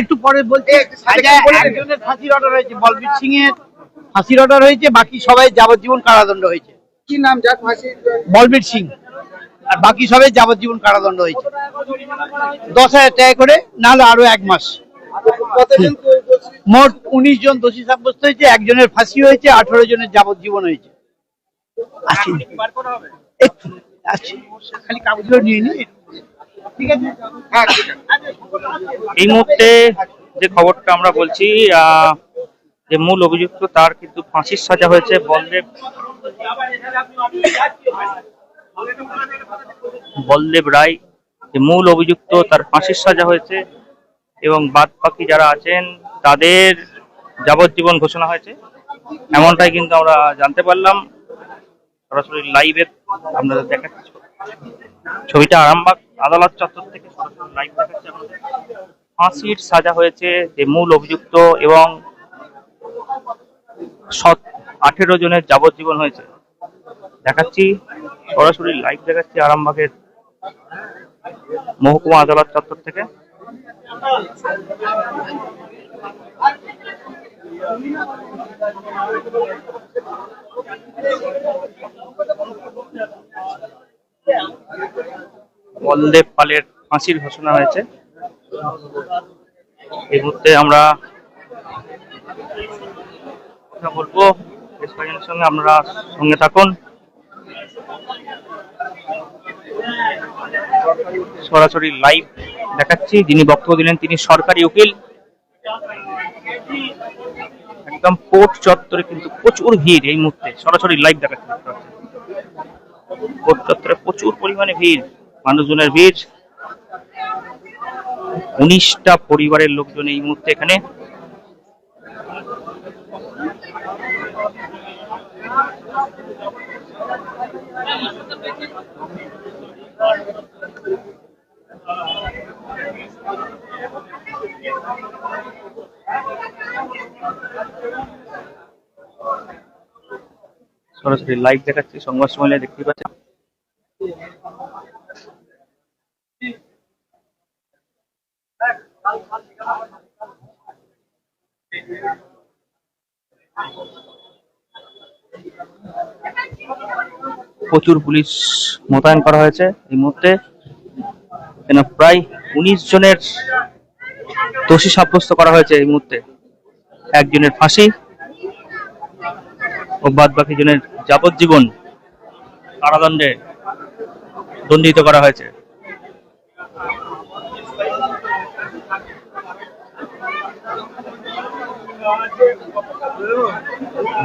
একটু পরে বলছি একজনের ফাঁসির অর্ডার হয়েছে বলবীর সিং এর ফাঁসির অর্ডার হয়েছে বাকি সবাই যাবজ্জীবন কারাদণ্ড হয়েছে। কি নাম যার ফাঁসি বলবীর সিং। আর বাকি সবাই যাবজ্জীবন কারাদণ্ড হয়েছে। দশ হাজার টাকা করে নাহলে আরও এক মাস। মোট উনিশ জন দোষী সাব্যস্ত হয়েছে একজনের ফাঁসি হয়েছে আঠারো জনের যাবজ্জীবন হয়েছে। খালি কাগজগুলো নিয়ে নিই এই মুহূর্তে যে খবরটা আমরা বলছি আহ, যে মূল অভিযুক্ত তার কিন্তু ফাঁসির সাজা হয়েছে বলদেব বলদেব রায় যে মূল অভিযুক্ত তার ফাঁসির সাজা হয়েছে এবং বাদ বাকি যারা আছেন তাদের যাবজ্জীবন ঘোষণা হয়েছে। এমনটাই কিন্তু আমরা জানতে পারলাম। সরাসরি লাইভে আপনাদের দেখাচ্ছি। ছবিটা আরামবাগ। আদালত চত্বর থেকে সরাসরি লাইভ দেখাচ্ছে ফাঁসির সাজা হয়েছে যে মূল অভিযুক্ত এবং সৎ আঠেরো জনের যাবজ্জীবন হয়েছে। দেখাচ্ছি, সরাসরি লাইভ দেখাচ্ছি আরামবাগের মহকুমা আদালত চত্বর থেকে। বলদেব পালের ফাঁসির ঘোষণা হয়েছে। এই মুহূর্তে আমরা কথা বলব। সঙ্গে আপনারা সঙ্গে থাকুন। সরাসরি লাইভ দেখাচ্ছি। যিনি বক্তব্য দিলেন তিনি সরকারি উকিল। একদম কোর্ট চত্বরে কিন্তু প্রচুর ভিড় এই মুহূর্তে। সরাসরি লাইভ দেখাচ্ছি। কোর্ট চত্বরে প্রচুর পরিমাণে ভিড়। মানুষজনের ভিড়। উনিশটা পরিবারের লোকজন এই মুহূর্তে এখানে। সরাসরি লাইভ দেখাচ্ছি, সংবাদ সম্মেলনে দেখতে পাচ্ছেন। প্রচুর পুলিশ মোতায়েন করা হয়েছে এই মুহূর্তে। প্রায় উনিশ জনের দোষী সাব্যস্ত করা হয়েছে এই মুহূর্তে। একজনের ফাঁসি ও বাদ বাকি জনের যাবজ্জীবন কারাদণ্ডে দণ্ডিত করা হয়েছে।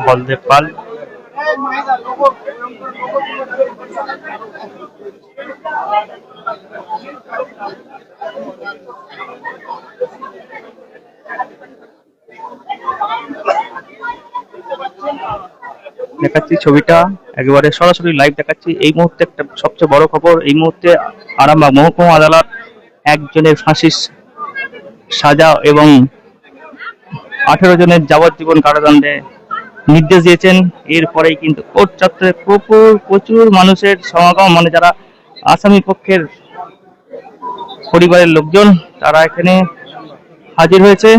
বলদেব পাল দেখাচ্ছি ছবিটা। একেবারে সরাসরি লাইভ দেখাচ্ছি। এই মুহূর্তে একটা সবচেয়ে বড় খবর, এই মুহূর্তে আরামবাগ মহকুমা আদালত একজনের ফাঁসির সাজা এবং আঠেরো জনের যাবজ্জীবন কারাদণ্ডে নির্দেশ দিয়েছেন। এরপরেই কিন্তু কোর্ট চত্বরে প্রচুর প্রচুর মানুষের সমাগম। মানে যারা আসামি পক্ষের পরিবারের লোকজন, তারা এখানে হাজির হয়েছে।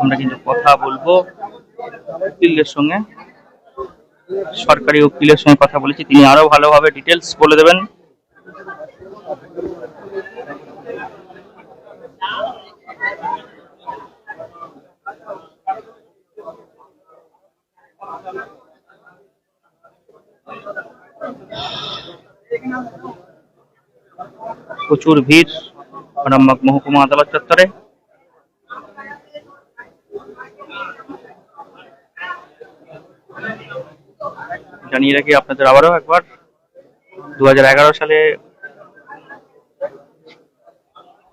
আমরা কিন্তু কথা বলব উকিলের সঙ্গে। সরকারি উকিলের সঙ্গে কথা বলেছি, তিনি আরও ভালোভাবে ডিটেলস বলে দেবেন। প্রচুর ভিড়। আরামবাগ মহকুমা আদালত চত্বরে। জানিয়ে রাখি আপনাদের আবারও একবার, দুহাজার এগারো সালে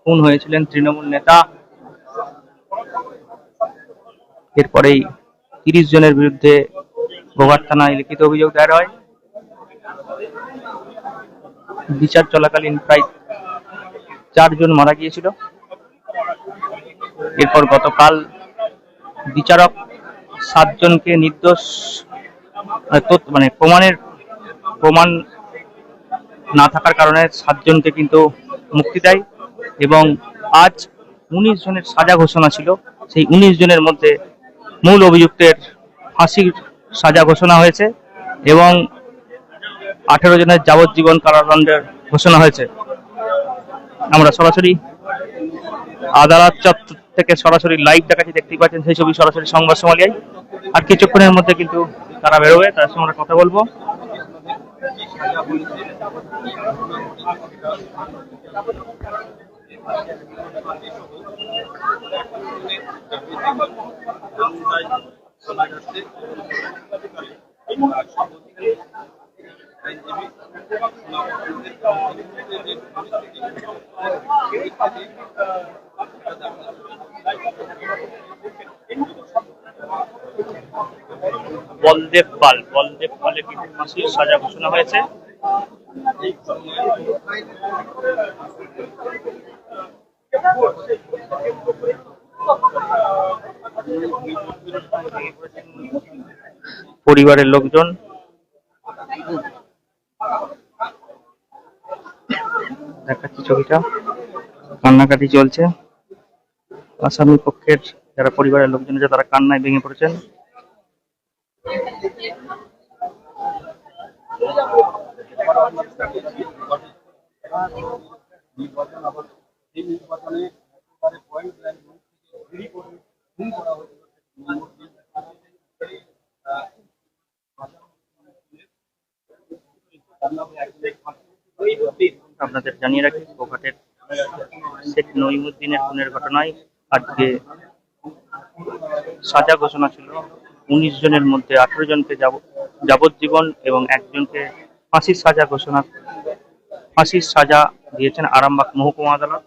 খুন হয়েছিলেন তৃণমূল নেতা। এরপরেই তিরিশ জনের বিরুদ্ধে গোঘাট থানায় লিখিত অভিযোগ দায়ের হয়। বিচার চলাকালীন প্রায় চারজন মারা গিয়েছিল। এরপর গতকাল বিচারক সাতজনকে নির্দোষ মানে প্রমাণের প্রমাণ না থাকার কারণে সাতজনকে কিন্তু মুক্তি দেয় এবং আজ উনিশ জনের সাজা ঘোষণা ছিল। সেই উনিশ জনের মধ্যে মূল অভিযুক্তের ফাঁসির সাজা ঘোষণা হয়েছে এবং আঠেরো জনের যাবজ্জীবন কারাদণ্ডের ঘোষণা হয়েছে। আমরা সরাসরি আদালত চত্বর থেকে সরাসরি লাইভ দেখাচ্ছি, দেখতেই পাচ্ছেন সেই ছবি সরাসরি সংবাদ সমালিয়ায়। আর কিছুক্ষণের মধ্যে কিন্তু তারা বেরোবে, তার সঙ্গে আমরা কথা বলব। বলদেব পাল বলদেব পালের কিন্তু ফাঁসির সাজা ঘোষণা হয়েছে। পরিবারের লোকজন দেখাচ্ছি ছবিটা। কান্নাকাটি চলছে। আসামি পক্ষের যারা পরিবারের লোকজন আছে তারা কান্নায় ভেঙে পড়েছেন। আপনাদের জানিয়ে রাখি, গোঘাটের শেখ নইমুদ্দিনের খুনের ঘটনায় আজকে সাজা ঘোষণা ছিল। উনিশ জনের মধ্যে আঠারো জনকে যাব- যাবজ্জীবন এবং একজনকে ফাঁসির সাজা ঘোষণা ফাঁসির সাজা দিয়েছেন আরামবাগ মহকুমা আদালত।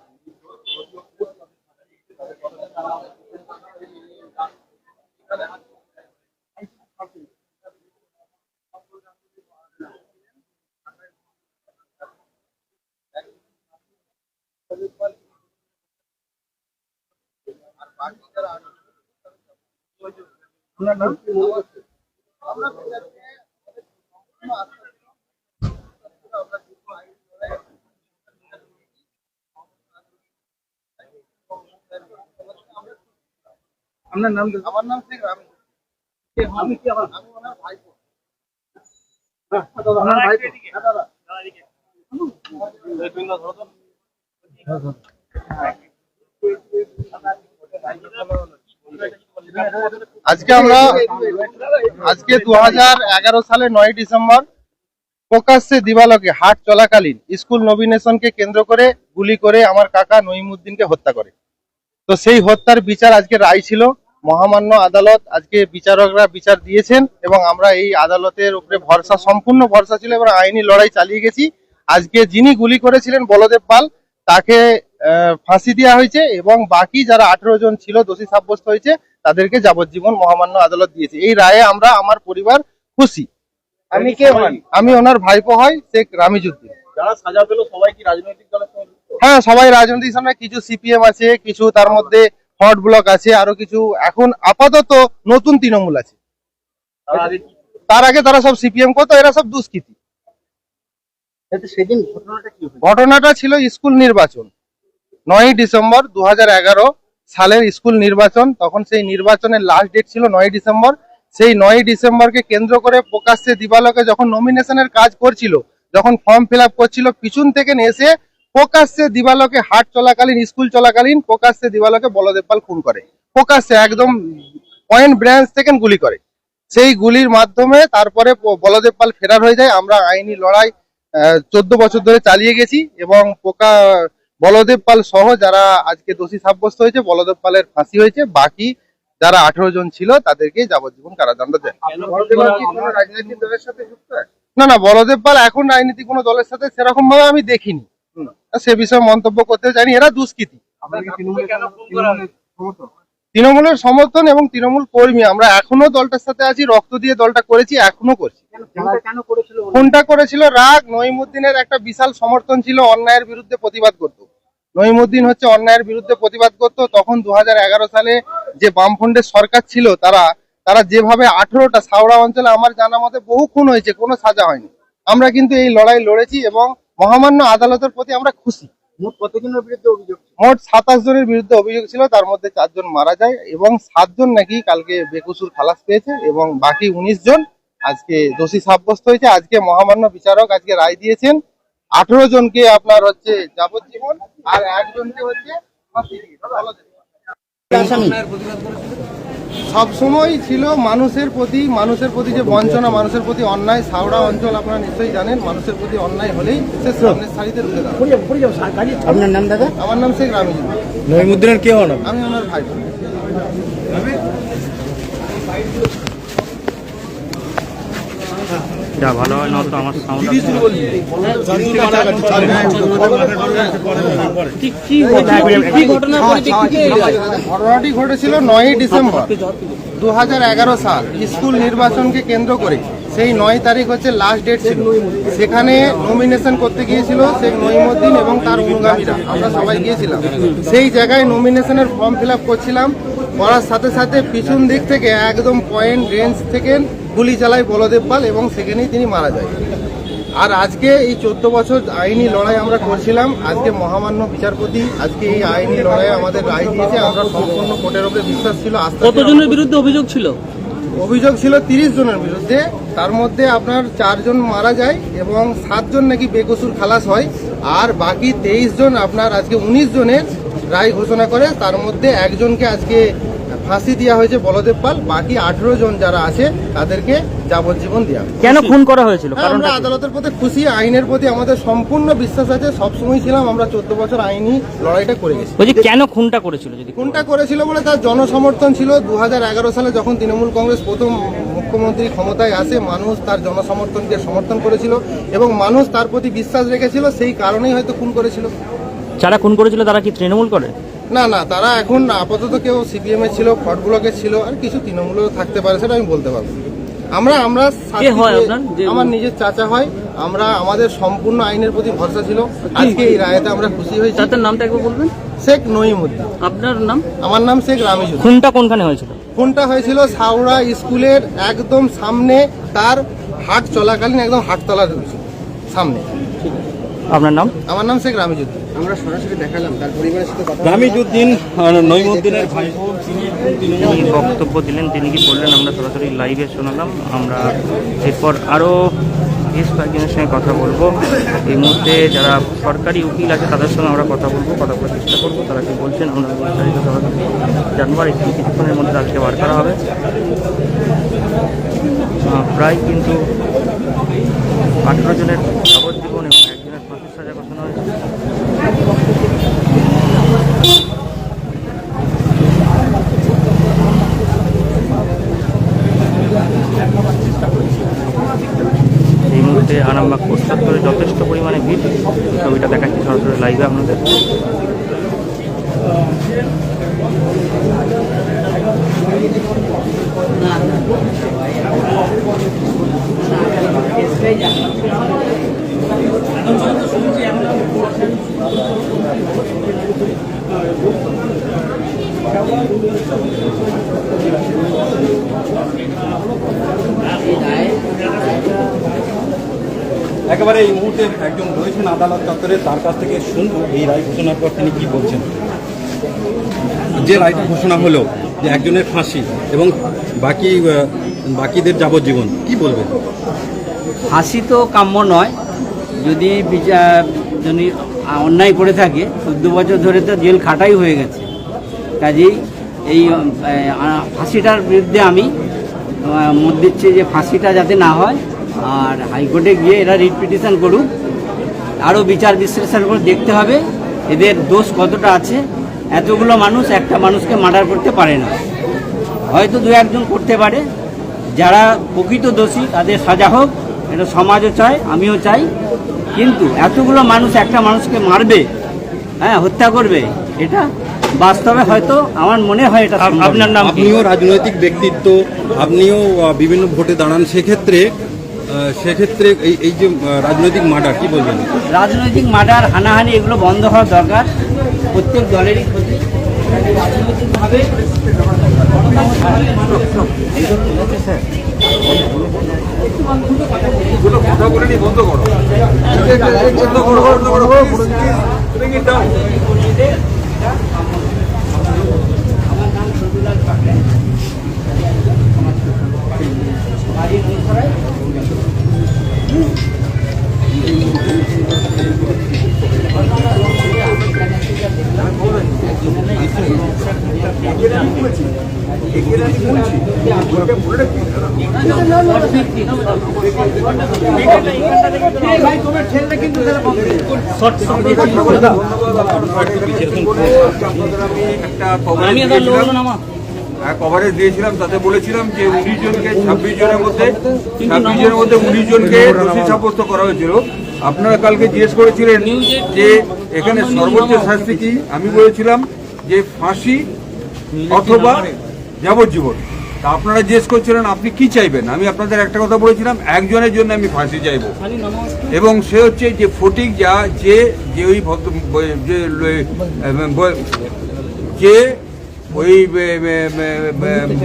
আপনার নাম দাদা? আমার নাম শেখ রামি আমি কি আমার আমি ওনার ভাইপো হ্যাঁ, দাদা, ওনার ভাইপো। হ্যাঁ, দাদা। আজকে আমরা আজকে দু সালে নয় ডিসেম্বর প্রকাশ্যে দিবালকে হাট চলাকালীন স্কুল নবীনেশনকে কেন্দ্র করে গুলি করে আমার কাকা নইমুদ্দিনকে হত্যা করে। তো সেই হত্যার বিচার আজকে রায় ছিল। মহামান্য আদালত আজকে বিচারকরা বিচার দিয়েছেন এবং আমরা এই আদালতের উপরে ভরসা, সম্পূর্ণ ভরসা ছিল এবং আইনি লড়াই চালিয়ে গেছি। আজকে যিনি গুলি করেছিলেন বলদেব পাল, তাকে ফাঁসি দেওয়া হয়েছে এবং বাকি যারা আঠেরো জন ছিল, দোষী সাব্যস্ত হয়েছে তাদেরকে যাবজ্জীবন মহামান্য আদালত দিয়েছে। এই রায়ে আমরা আমার পরিবার খুশি। আমি কে আমি ওনার ভাইপো হয় শেখ রামিজুদ্দিন। যারা সাজা পেল সবাই কি রাজনৈতিক দলের হ্যাঁ সবাই রাজনৈতিক সামনে কিছু সিপিএম আছে কিছু তার মধ্যে হট ব্লক আছে আরও কিছু। এখন আপাতত নতুন তৃণমূল আছে। তারা আগে তার সব সিপিএম করতো এরা সব দুষ্কৃতী। ঘটনাটা ছিল স্কুল নির্বাচন নয়ই ডিসেম্বর দু হাজার এগারো। সালের স্কুল নির্বাচন, তখন সেই নির্বাচনের লাস্ট ডেট ছিল নয় ডিসেম্বর। সেই নয় ডিসেম্বরকে কেন্দ্র করে প্রকাশ্যে দিবালকে যখন নমিনেশনের কাজ করছিল, যখন ফর্ম ফিল করছিল, পিছন থেকে এসে প্রকাশ্যে দিবালকে হাট চলাকালীন, স্কুল চলাকালীন প্রকাশ্যে দিবালকে বলদেবপাল খুন করে। প্রকাশ্যে একদম পয়েন্ট ব্রাঞ্চ থেকে গুলি করে। সেই গুলির মাধ্যমে তারপরে প- বলদেব পাল ফেরার হয়ে যায়। আমরা আইনি লড়াই চোদ্দ বছর ধরে চালিয়ে গেছি এবং পোকা বলদেব পাল সহ যারা আজকে দোষী সাব্যস্ত হয়েছে বলদেব পালের ফাঁসি হয়েছে। বাকি যারা আঠেরো জন ছিল তাদেরকে যাবজ্জীবন কারাদণ্ড দেয় বলদেব পাল কি কোনো রাজনৈতিক দলের সাথে যুক্ত? আছে? না না বলদেব পাল এখন রাজনীতি কোনো দলের সাথে সেরকম ভাবে আমি দেখিনি। সে বিষয়ে মন্তব্য করতে চাইনি এরা দুষ্কৃতি। তৃণমূলের সমর্থন এবং তৃণমূল কর্মী। আমরা এখনও দলটার সাথে আছি রক্ত দিয়ে দলটা করেছি এখনও করছি। ফোনটা করেছিল রাগ? নইমুদ্দিনের একটা বিশাল সমর্থন ছিল অন্যায়ের বিরুদ্ধে প্রতিবাদ করত। নইমুদ্দিন হচ্ছে অন্যায়ের বিরুদ্ধে প্রতিবাদ করত। তখন দু হাজার এগারো সালে যে বামফ্রন্টের সরকার ছিল তারা তারা যেভাবে আঠেরোটা সাউড়া অঞ্চলে আমার জানা মতে বহু খুন হয়েছে কোনো সাজা হয়নি। আমরা কিন্তু এই লড়াই লড়েছি এবং মহামান্য আদালতের প্রতি আমরা খুশি। মোট কতজনের বিরুদ্ধে অভিযোগ মোট সাতাশ জনের বিরুদ্ধে অভিযোগ ছিল তার মধ্যে চারজন মারা যায় এবং সাতজন নাকি কালকে বেকসুর খালাস পেয়েছে এবং বাকি উনিশ জন আজকে দোষী সাব্যস্ত হয়েছে। আজকে মহামান্য বিচারক আজকে রায় দিয়েছেন আঠেরো জনকে আপনার হচ্ছে যাবজ্জীবন আর একজনকে হচ্ছে ফাঁসি দিয়ে বলা যায়। আসামি সবসময় ছিল মানুষের প্রতি মানুষের প্রতি যে বঞ্চনা মানুষের প্রতি অন্যায় সাউড়া অঞ্চল আপনারা নিশ্চয়ই জানেন মানুষের প্রতি অন্যায় হলেই সে সামনের সারিতে রুখে দাঁড়ায়। আপনার নাম দাদা? আমার নাম শেখ রামিজ নইমুদ্দিনের কে হন আমি ওনার ভাই। যা ভালো হয় না তো আমার সাউন্ড ঘটনাটি ঘটেছিল নয়ই ডিসেম্বর দু হাজার এগারো সাল। স্কুল নির্বাচনকে কেন্দ্র করে সেই নয় তারিখ হচ্ছে লাস্ট ডেট ছিল। সেখানে নমিনেশন করতে গিয়েছিল শেখ নইমুদ্দিন এবং তার অনুগামীরা। আমরা সবাই গিয়েছিলাম। সেই জায়গায় নমিনেশনের ফর্ম ফিল আপ করছিলাম। করার সাথে সাথে পিছন দিক থেকে একদম পয়েন্ট রেঞ্জ থেকে গুলি চালায় বলদেব পাল এবং সেখানেই তিনি মারা যায় আর আজকে এই চোদ্দ বছর আইনি লড়াই আমরা করছিলাম আজকে মহামান্য বিচারপতি আজকে এই আইনি লড়াই আমাদের রায় দিয়েছে আমরা সম্পূর্ণ কোর্টের উপরে বিশ্বাস ছিল আস্থা ছিল। কতজনের বিরুদ্ধে অভিযোগ ছিল অভিযোগ ছিল তিরিশ জনের বিরুদ্ধে তার মধ্যে আপনার চারজন মারা যায় এবং সাতজন নাকি বেকসুর খালাস হয় আর বাকি তেইশ জন আপনার আজকে উনিশ জনের রায় ঘোষণা করে তার মধ্যে একজনকে আজকে ফাঁসি দেওয়া হয়েছে বলদেব পাল বাকি আঠেরো জন যারা আছে তাদেরকে যাবজ্জীবন দেওয়া কেন খুন করা হয়েছিল? হ্যাঁ, আমরা আদালতের প্রতি খুশি আইনের প্রতি আমাদের সম্পূর্ণ বিশ্বাস আছে সবসময় ছিলাম আমরা চোদ্দ বছর আইনি লড়াইটা করে গেছি। কেন খুনটা করেছিল যদি কোনটা করেছিল বলে তার জনসমর্থন ছিল। দু হাজার এগারো সালে যখন তৃণমূল কংগ্রেস প্রথম মুখ্যমন্ত্রী ক্ষমতায় আসে মানুষ তার জনসমর্থনকে সমর্থন করেছিল এবং মানুষ তার প্রতি বিশ্বাস রেখেছিল সেই কারণেই হয়তো খুন করেছিল। যারা খুন করেছিল তারা কি তৃণমূল করে? না না তারা এখন আপাতত কেউ সিপিএম এ ছিল ফট ব্লকে ছিল আর কিছু তৃণমূলেও থাকতে পারে সেটা আমি বলতে পারব। আমরা আমরা আমার নিজের চাচা হয় আমরা আমাদের সম্পূর্ণ আইনের প্রতি ভরসা ছিল। আজকে এই রায়তে আমরা খুশি হয়েছি। তাদের নামটা একবার বলবেন? শেখ নইমুদ্দিন আপনার নাম? আমার নাম শেখ রামিজুদ্দিন। খুনটা কোনখানে হয়েছিল? ফোনটা হয়েছিল সাউড়া স্কুলের একদম সামনে তার হাট চলাকালীন একদম হাটতলার সামনে। আপনার নাম? আমার নাম শেখ রামিজুদ্দিন। আমরা সরাসরি দেখালাম তার পরিবারের সাথে কথা রামিজউদ্দিন নইমুদ্দিনের ভাই। তিনি বক্তব্য দিলেন তিনি কি বললেন আমরা সরাসরি লাইভে শোনালাম। আমরা এরপর আরও বেশ কয়েকজনের সঙ্গে কথা বলব। এই মুহূর্তে যারা সরকারি উকিল আছে তাদের সঙ্গে আমরা কথা বলব কথা বলার চেষ্টা করব। তারা কি বলছেন আমরা বিস্তারিত সরাসরি জানব আর একটু কিছুক্ষণের মধ্যে তাদেরকে বার করা হবে। প্রায় কিন্তু আঠেরো জনের যাবজ্জীবন এবং একজনের ফাঁসির সাজা ঘোষণা হয়েছে এই মুহূর্তে আরামবাগ প্রস্তাব করে যথেষ্ট পরিমাণে ভিড় ছবিটা দেখাচ্ছি সরাসরি লাইভে আপনাদের একেবারে এই মুহূর্তে একজন রয়েছেন আদালত চত্বরে, তার কাছ থেকে শুনব এই রায় ঘোষণার পর তিনি কি বলছেন। যে রায়টা ঘোষণা হলো যে একজনের ফাঁসি এবং বাকি বাকিদের যাবজ্জীবন, কি বলবেন? ফাঁসি তো কাম্য নয়। যদি বিচার যদি অন্যায় করে থাকে, চোদ্দ বছর ধরে তো জেল খাটাই হয়ে গেছে। কাজেই এই ফাঁসিটার বিরুদ্ধে আমি মত দিচ্ছি যে ফাঁসিটা যাতে না হয় আর হাইকোর্টে গিয়ে এরা রিট পিটিশন করুক। আরও বিচার বিশ্লেষণ করে দেখতে হবে এদের দোষ কতটা আছে। এতগুলো মানুষ একটা মানুষকে মার্ডার করতে পারে না। হয়তো দু একজন করতে পারে। যারা প্রকৃত দোষী তাদের সাজা হোক এটা সমাজও চায় আমিও চাই। কিন্তু এতগুলো মানুষ একটা মানুষকে মারবে হ্যাঁ হত্যা করবে এটা বাস্তবে হয়তো আমার মনে হয় এটা। আপনার নাম আপনিও রাজনৈতিক ব্যক্তিত্ব আপনিও বিভিন্ন ভোটে দাঁড়ান সেক্ষেত্রে সেক্ষেত্রে এই এই যে রাজনৈতিক মার্ডার, কি বলবেন? রাজনৈতিক মার্ডার, হানাহানি, এগুলো বন্ধ হওয়া দরকার। প্রত্যেক দলেরই ক্ষতি। কভারেজ দিয়েছিলাম তাতে বলেছিলাম যে উনিশ জনকে ছাব্বিশ জনের মধ্যে ছাব্বিশ জনের মধ্যে উনিশ জনকে দোষী সাব্যস্ত করা হয়েছিল। আপনারা কালকে জিজ্ঞেস করেছিলেন যে এখানে সর্বোচ্চ শাস্তি কি? আমি বলেছিলাম যে ফাঁসি অথবা যাবজ্জীবন। তা আপনারা জিজ্ঞেস করছিলেন আপনি কি চাইবেন? আমি আপনাদের একটা কথা বলেছিলাম একজনের জন্য আমি ফাঁসি চাইব। এবং সে হচ্ছে যে ফটিক যা যে যে ওই ব- যে যে ওই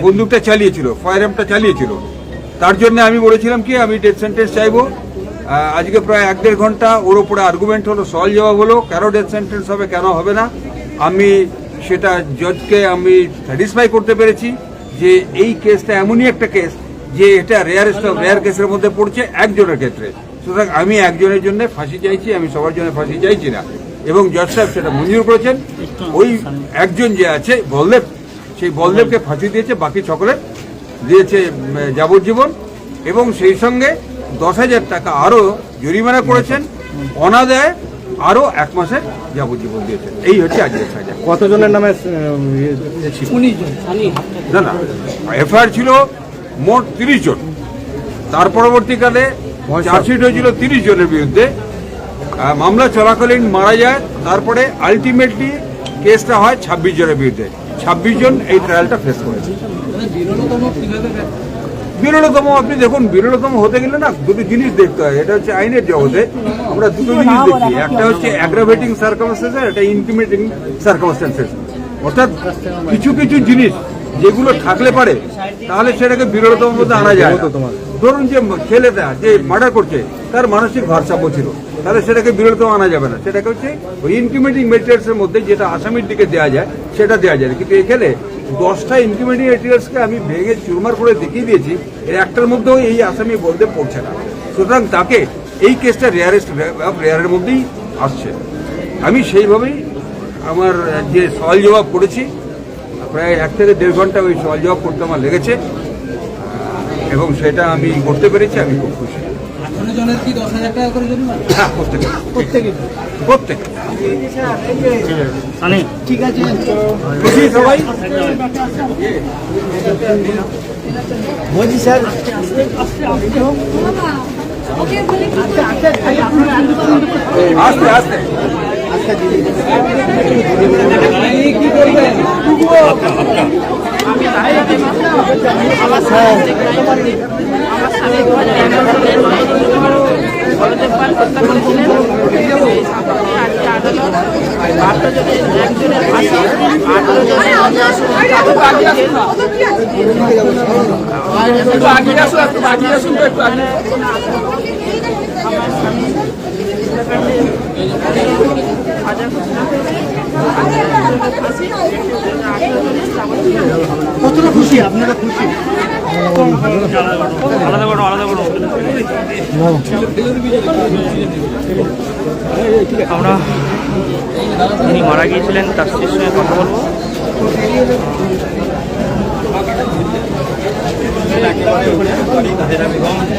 বন্দুকটা চালিয়েছিল ফায়ার চালিয়েছিল। তার জন্য আমি বলেছিলাম কি আমি ডেথ সেন্টেন্স চাইব। আজকে প্রায় এক দেড় ঘণ্টা ওর উপরে আর্গুমেন্ট হলো সল জবাব হলো, কেন ডেথ সেন্টেন্স হবে, কেন হবে না। আমি সেটা জজকে আমি স্যাটিসফাই করতে পেরেছি যে এই কেসটা এমনই একটা কেস যে এটা রেয়ারেস্ট অফ রেয়ার কেসের মধ্যে পড়ছে একজনের ক্ষেত্রে। সুতরাং আমি একজনের জন্য ফাঁসি চাইছি, আমি সবার জন্য ফাঁসি চাইছি না। এবং জজ সাহেব সেটা মঞ্জুর করেছেন। ওই একজন যে আছে, বলদেব, সেই বলদেবকে ফাঁসি দিয়েছে, বাকি সকলে দিয়েছে যাবজ্জীবন। এবং সেই সঙ্গে দশ হাজার টাকা আরও জরিমানা করেছেন অনাদায় আরও এক মাসের যাবজ্জীবন দিয়েছেন। এই হচ্ছে আজকের সাজা কতজনের নামে না না এফআইআর ছিল মোট তিরিশ জন তার পরবর্তীকালে চার্জশিট হয়েছিল তিরিশ জনের বিরুদ্ধে মামলা চলাকালীন মারা যায় তারপরে আলটিমেটলি কেসটা হয় ছাব্বিশ জনের বিরুদ্ধে। ছাব্বিশ জন এই ট্রায়ালটা ফেস করেছে। বিরলতম, আপনি দেখুন, বিরলতম হতে গেলে না দুটো জিনিস দেখতে হয়। এটা হচ্ছে আইনের জগতে। আমরা দুটো জিনিস দেখি। একটা হচ্ছে অ্যাগ্রাভেটিং সার্কামস্টেন্স একটা ইন্টিমেটিং সার্কামস্টেন্সেস অর্থাৎ কিছু কিছু জিনিস যেগুলো থাকলে পারে, তাহলে সেটাকে বিরলতম মধ্যে আনা যায় না। ধরুন যে ছেলেটা যে মার্ডার করছে, তার মানসিক ভারসাম্য ছিল। তাহলে সেটাকে বিরলতম আনা যাবে না। সেটাকে হচ্ছে ওই ইনক্রিমেন্টিং মেটেরিয়ালস এর মধ্যে যেটা আসামির দিকে দেওয়া যায়, সেটা দেওয়া যায় কিন্তু এখানে দশটা ইনক্রিমেন্টিং মেটেরিয়ালসকে আমি ভেঙে চুরমার করে দেখিয়ে দিয়েছি, এর একটার মধ্যেও এই আসামি বলতে পড়ছে না। সুতরাং তাকে এই কেসটা রেয়ারেস্ট রেয়ারের মধ্যেই আসছে। আমি সেইভাবেই আমার যে সওয়াল জবাব করেছি, প্রায় এক থেকে দেড় ঘণ্টা ওই সওয়াল জবাব করতে আমার লেগেছে। এবং সেটা আমি করতে পেরেছি আমি খুব খুশি। হ্যাঁ ঠিক আছে। খুশি সবাই? বলছি স্যার আস্তে আস্তে। হাজার আজকে আদালত বারো জনের একজনের ফাঁসি আঠারো জনের আমার স্বামী হাজার কতটা খুশি? আপনারা খুশি? আলাদা করো আলাদা করো। আমরা যিনি মারা গিয়েছিলেন তার স্ত্রীর সঙ্গে কথা বলব।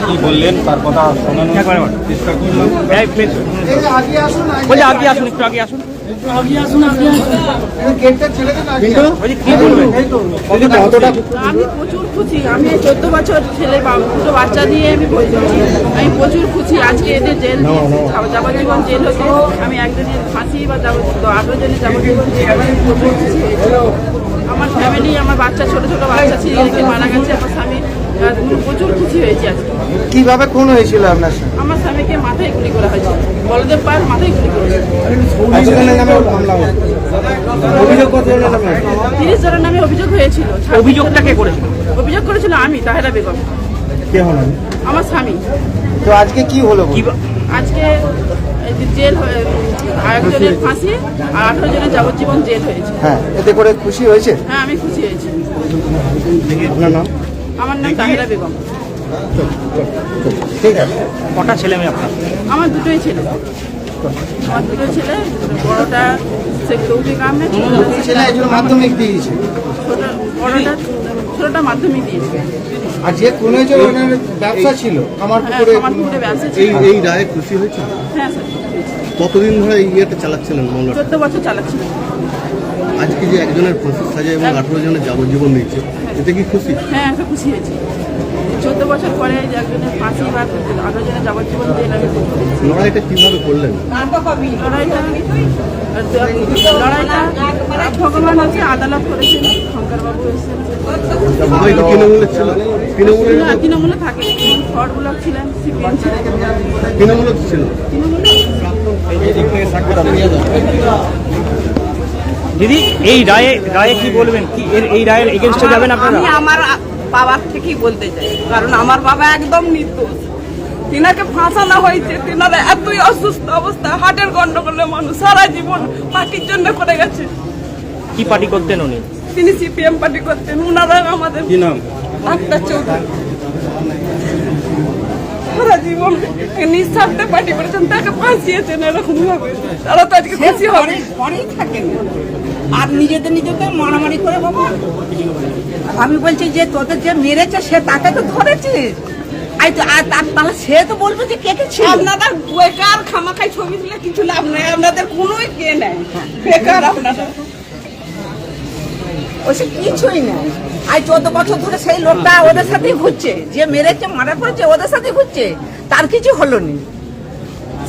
কি বললেন? তার কথা। চেষ্টা করলাম। বলছি আগে আসুন একটু আগে আসুন। আমি প্রচুর খুশি। আমি চোদ্দ বছর ছেলে বা- দুটো বাচ্চা নিয়ে আমি বলছি আমি প্রচুর খুশি। আজকে এদের জেল যাবজ্জীবন জেল হতে আমি একজনের ফাঁসি বা যাবজ্জীবন আঠারো জনের যাবজ্জীবন জেল আমি প্রচুর খুশি। আমার ফ্যামিলি আমার বাচ্চা ছোট ছোট বাচ্চা ছিল। মারা গেছে। আমার স্বামী প্রচুর খুশি হয়েছে আজকে। কীভাবে খুন হয়েছিল আপনার সাথে আমার স্বামীকে মাথায় গুলি করা হয়েছে। বলদেব পার মাথায় গুলি করা তিরিশ জনের নামে অভিযোগ হয়েছিল। অভিযোগটা কে করেছিল? অভিযোগ করেছিল আমি তাহেরা বেগম। কে আমার স্বামী। তো আজকে কি হলো কি আজকে জেল হয়ে একজনের ফাঁসি আর আঠারো জনের যাবজ্জীবন জেল হয়েছে। হ্যাঁ এতে করে খুশি হয়েছে? হ্যাঁ আমি খুশি হয়েছি। আপনার নাম? আমার নাম তাহেরা বেগম। ঠিক আছে। কটা ছেলে মেয়ে আপনার? আমার দুটোই ছেলে। আমার দুটো ছেলে বড়টা ছেলে একজন মাধ্যমিক দিয়েছে। বড়টা ছোটটা মাধ্যমিক দিয়েছে। আর যে ব্যবসা ছিল আমার হ্যাঁ পুকুরে এই এই রায়ে খুশি হয়েছে হ্যাঁ স্যার। কতদিন ধরে এই ইয়েটা চালাচ্ছিলেন মামলাটা চোদ্দ বছর চালাচ্ছিল আজকে যে একজনের ফাঁসির সাজা এবং আঠারো জনের যাবজ্জীবন দিচ্ছে এতে কি খুশি? হ্যাঁ আমি খুশি হয়েছি চোদ্দ বছর পরে একজনের ফাঁসি বা আঠারো জনের যাবজ্জীবন জেল আমি লড়াইটা কীভাবে করলেন? লড়াইটা লড়াইটা ভগবান আছে আদালত করেছেন শঙ্করবাবু এসেছেন। তৃণমূলের ছিল। তৃণমূলের না তৃণমূলে থাকে। ফর ব্লক ছিলেন সিপিএম ছিলেন। তৃণমূলের ছিল। দিদি এই রায়ে রায়ে কি বলবেন? কি এর এই রায়ের এগেনস্টে যাবেন আপনারা? আমি আমার বাবার থেকেই বলতে চাই কারণ আমার বাবা একদম নির্দোষ। তিনাকে ফাঁসানো হয়েছে তিনারা এতই অসুস্থ অবস্থা হার্টের গন্ডগোলের মানুষ সারা জীবন পার্টির জন্য করে গেছে। কি পার্টি করতেন উনি? তিনি সিপিএম পার্টি করতেন উনারা আমাদের কি নাম? ডাক্তার চৌধুরী। সারা জীবন নিঃস্বার্থে পার্টি করেছেন তাকে ফাঁসিয়েছেন এরকম ভাবে। তারা তো আজকে খুশি হবে। ঘরেই থাকেন। আর নিজেদের নিজেদের মারামারি করে বাবা। আমি বলছি যে তোদের যে মেরেছে সে তাকে তো তাহলে সে তো বলবে যে কে কে ছিল। আপনাদের বেকার খামাখাই ছবি তুলে কিছু লাভ নেই আপনাদের কোনো কে নেই। বেকার আপনারা কিছুই না আই চোদ্দ বছর ধরে সেই লোকটা ওদের সাথেই ঘুরছে। যে মেরেছে মারা করেছে ওদের সাথে ঘুরছে। তার কিছু হলো নি।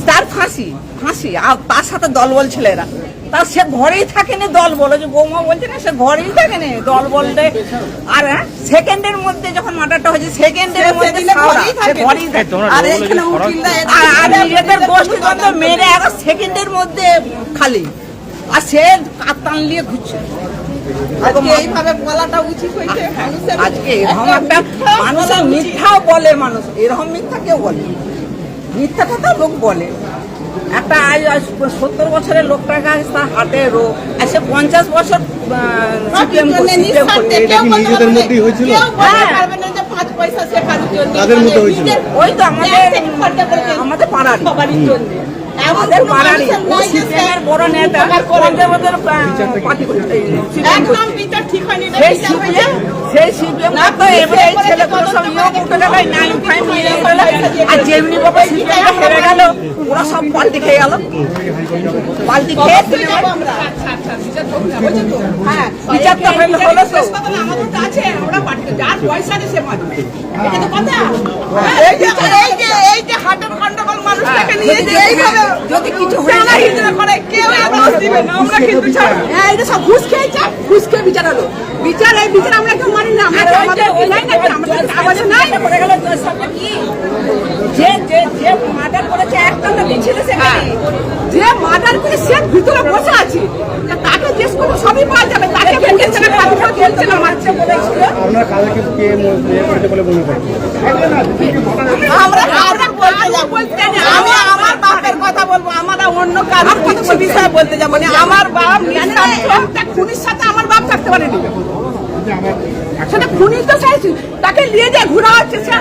তার ফাঁসি ফাঁসি। আর তার সাথে দলবল ছেলেরা তার সে ঘরেই থাকেনি দল বলে। যে বৌমা বলছে না সে ঘরেই থাকেনি দল বলতে। আর সেকেন্ডের মধ্যে যখন মার্ডারটা হয়েছে সেকেন্ডের মধ্যে ঘরেই থাকে। ঘরেই থাকে। আর আর আর নিজেদের গোষ্ঠী দ্বন্দ্ব মেরে এক সেকেন্ডের মধ্যে খালি। আর সে কাতান নিয়ে ঘুরছে। আজকে এইভাবে বলাটা উচিত হয়েছে আজকে এরকম একটা মানুষের মিথ্যাও বলে মানুষ এরকম মিথ্যা কেউ বলে মিথ্যা কথা লোক বলে। একটা আজ আজ সত্তর বছরের লোকটাকে আজ তার হাতে রোগ আর সে পঞ্চাশ বছর সিপিএম নিজেদের মধ্যেই হয়েছিল? হ্যাঁ। মধ্যে হয়েছিল? ওই তো আমাদের আমাদের পাড়ারই। সবারই জন্য। আমাদের কোনো পাড়ারই মানুষের ও নয় যে সে সিপিএমের বড় নেতা উপকার করে। পঞ্চাশ বছর পার্টি একদম বিচার ঠিক হয়নি সেই সিপিএম সেই সিপিএম না, তো এবারে এই ছেলেগুলো সব ইয়ে করেছে, গেল নাইন ফাইভ নিয়ে গেল আর যেমনি বাবা সিপিএম হেরে গেল ওরা সব পাল্টি খেয়ে গেল পাল্টি। আচ্ছা, আচ্ছা, বিচার তো? হ্যাঁ, বিচার তো হলো- হলো তো। শেষ কথা না, আমাদের তো আছে, আমরা পাঠিয়ে যার পয়সা নেই সে মারবে। এটা তো কথা। হ্যাঁ, এই যে- এই যে- হাটের মানুষটাকে নিয়ে যে এইভাবে যদি কিছু টানা হিজড়া করে, কেউ এর দিবে না, আমরা কিন্তু ছাড়বো। হ্যাঁ, এটা সব ঘুষ খেয়েছে, ঘুষ খেয়ে বিচার হলো। বিচার, এই বিচার আমরা কেউ মানি না, আমরা আমাদের নাই নাকি, আমাদের তো নাই। করে গেল তোর কি? যে যে যে মার্ডার করেছে একটা তো ছিল সেখানে যে মার্ডার করে সে ভিতরে বসে আছে তাকে জিজ্ঞেস করব সবই পাওয়া যাবে তাকে না মারছে বলেছিল। কে বলে মনে আমরা আমরা বলতে যাব বলতে না, আমি আমার বাপের কথা বলব আমরা অন্য কারোর কিছু বিষয় বলতে যাব না। আমার বাপ খুনির সাথে আমার বাপ থাকতে পারেনি। সেটা খুনি তো চাইছি। তাকে নিয়ে যে ঘোরা হচ্ছে সে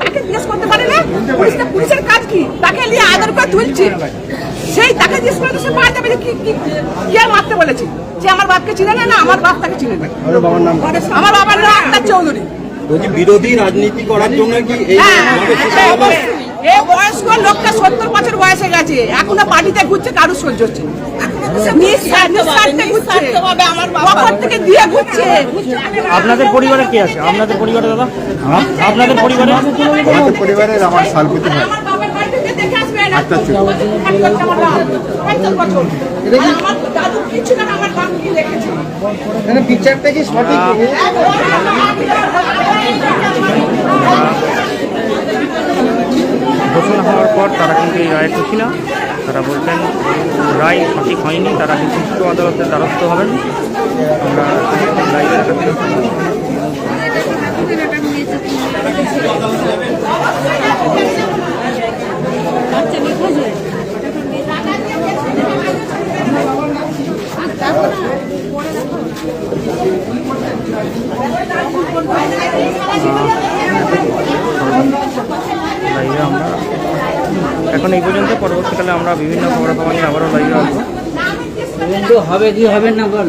তাকে জিজ্ঞেস করতে পারে না। পুলিশটা পুলিশের কাজ কি? তাকে নিয়ে আদর করে তুলছে। সেই তাকে জিজ্ঞেস করে সে পাওয়া যাবে যে কি কি কি আর মারতে বলেছে। যে আমার বাপকে চিনে না না আমার বাপ তাকে চিনে না। আপনার বাবার নাম আমার বাবার নাম ডাক্তার চৌধুরী। বলছি বিরোধী রাজনীতি করার জন্য কি এ বয়স্ক লোকটা সত্তর বছর বয়সে গেছে এখনও পার্টিতে ঘুরছে কারু সহ্য হচ্ছে আপনাদের পরিবারে কে আছে? আপনাদের পরিবারে দাদা? আপনাদের পরিবারে? আমাদের পরিবারের আমার সালপতি দেখে আসবেন আচ্ছা, আচ্ছা। আমার বাপ, পঞ্চাশ বছর। আমার দাদু কিছু না আমার বাপ কি দেখেছে বিচারটা কি সঠিক ঘোষণা হওয়ার পর তারা কিন্তু এই রায় খুশি না। তারা বলছেন, রায় সঠিক হয়নি, তারা উচ্চ আদালতের দ্বারস্থ হবেন। আমরা লাইভে দেখাচ্ছি লাইভে আমরা এখন এই পর্যন্ত পরবর্তীকালে আমরা বিভিন্ন খবর খবর নিয়ে আবারও লাইভে আসব। কিন্তু হবে কি হবে না বল?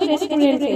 রেস্টুরেন্টে